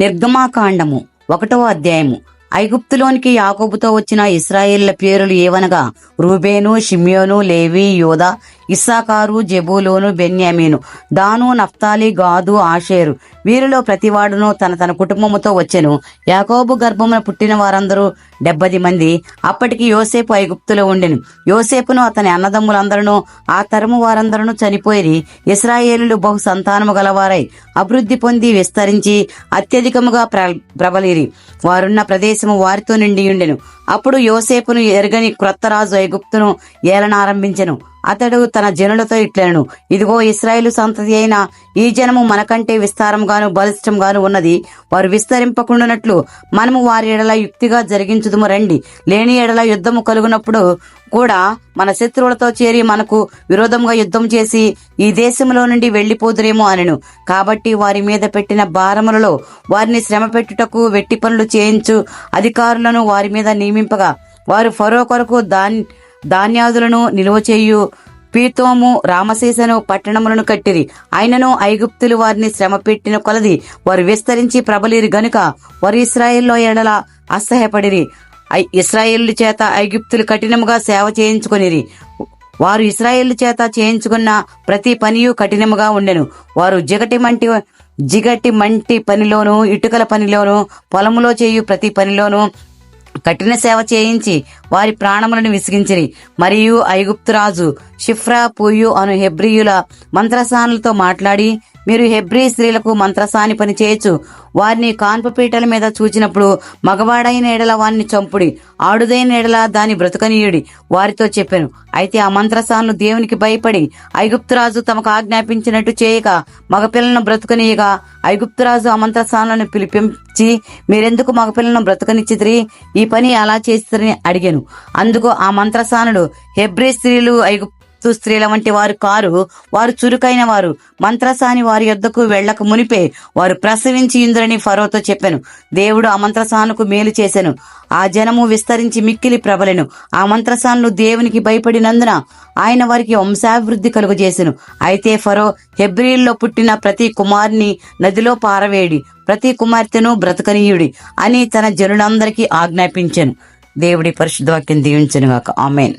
నిర్గమాకాండము ఒకటవ అధ్యాయము. ఐగుప్తులోనికి యాకోబుతో వచ్చిన ఇస్రాయేళ్ళ పేరులు ఏవనగా రూబేను షిమ్యోను లేవి యోధ ఇస్సాకారు జెబూలోను బెన్యామీను దాను నఫ్తాలి గాదు ఆషేరు. వీరిలో ప్రతివాడును తన తన కుటుంబముతో వచ్చెను. యాకోబు గర్భమున పుట్టిన వారందరూ డెబ్బది మంది. అప్పటికి యోసేపు ఐగుప్తులో ఉండెను. యోసేపును అతని అన్నదమ్ములందరూ ఆ తరము వారందరూ చనిపోయి ఇస్రాయేలులు బహు సంతానము గలవారై. అభివృద్ధి పొంది విస్తరించి అత్యధికముగా ప్ర ప్రబలిరి. వారున్న ప్రదేశము వారితో నిండి ఉండెను. అప్పుడు యోసేపును ఎరగని క్రొత్త రాజు ఐగుప్తును ఏలనారంభించెను అతడు తన జనులతో ఇట్లను ఇదిగో ఇస్రాయేలు సంతతి అయిన ఈ జనము మనకంటే విస్తారంగాను బలిష్టంగాను ఉన్నది. వారు విస్తరింపకుండానట్లు మనము వారి ఎడల యుక్తిగా జరిగించుదుము రండి. లేని ఎడల యుద్ధము కలుగునప్పుడు కూడా మన శత్రువులతో చేరి మనకు విరోధంగా యుద్ధం చేసి ఈ దేశంలో నుండి వెళ్ళిపోదురేమో అనెను. కాబట్టి వారి మీద పెట్టిన భారములలో వారిని శ్రమ పెట్టుటకు వెట్టి పనులు చేయించు అధికారులను వారి మీద నియమింపగా. వారు ఫరో కొరకు దాన్ ధాన్యాదులను నిలువ చేయు. పీతోము రామశేషను పట్టణములను కట్టిరి. ఆయనను ఐగుప్తులు వారిని శ్రమ పెట్టిన కొలది. వారు విస్తరించి ప్రబలిరి గనుక వారు ఇస్రాయేల్లో ఎడల అసహ్యపడిరి. ఐ- చేత ఐగుప్తులు కఠినముగా సేవ చేయించుకొనిరి. వారు ఇస్రాయేలు చేత చేయించుకున్న ప్రతి పనియు కఠినముగా ఉండెను. వారు జిగటి మంటి జిగటి మంటి పనిలోను ఇటుకల పనిలోను పొలములో చేయు ప్రతి పనిలోను కఠిన సేవ చేయించి వారి ప్రాణములను విసిగించిరి. మరియు ఐగుప్తు రాజు షిఫ్రా పూయు అను హెబ్రియుల మంత్రసానులతో మాట్లాడి మీరు హెబ్రీ స్త్రీలకు మంత్రసాని పని చేయొచ్చు. వారిని కాన్పు పీటల మీద చూచినప్పుడు మగవాడైన ఎడల వారిని చంపుడి ఆడుదైన ఎడల దాని బ్రతుకనీయుడి వారితో చెప్పాను. అయితే ఆ మంత్రసాను దేవునికి భయపడి ఐగుప్తురాజు తమకు ఆజ్ఞాపించినట్టు చేయక మగపిల్లలను బ్రతుకనీయగా ఐగుప్తురాజు ఆ మంత్రసానులను పిలిపించి మీరెందుకు మగపిల్లలను బ్రతుకనిచ్చితిరి? ఈ పని అలా చేస్తారని అడిగాను. అందుకు ఆ మంత్రసానుడు హెబ్రీ స్త్రీలు ఐగుప్తు స్త్రీల వంటి వారు కారు వారు చురుకైన వారు. మంత్రసాని వారి యొద్దకు వెళ్ళక మునిపే వారు ప్రసవించి ఇందురని ఫరోతో చెప్పాను. దేవుడు ఆ మంత్రసానుకు మేలు చేశాను ఆ జనము విస్తరించి మిక్కిలి ప్రబలెను. ఆ మంత్రసానులు దేవునికి భయపడినందున ఆయన వారికి వంశాభివృద్ధి కలుగజేసెను. అయితే ఫరో హెబ్రిల్లో పుట్టిన ప్రతి కుమారుని నదిలో పారవేడి ప్రతి కుమార్తెను బ్రతకనీయుడి అని తన జనులందరికీ ఆజ్ఞాపించాను. దేవుడి పరిశుద్ధ వాక్యం దీవించను ఆమెన్.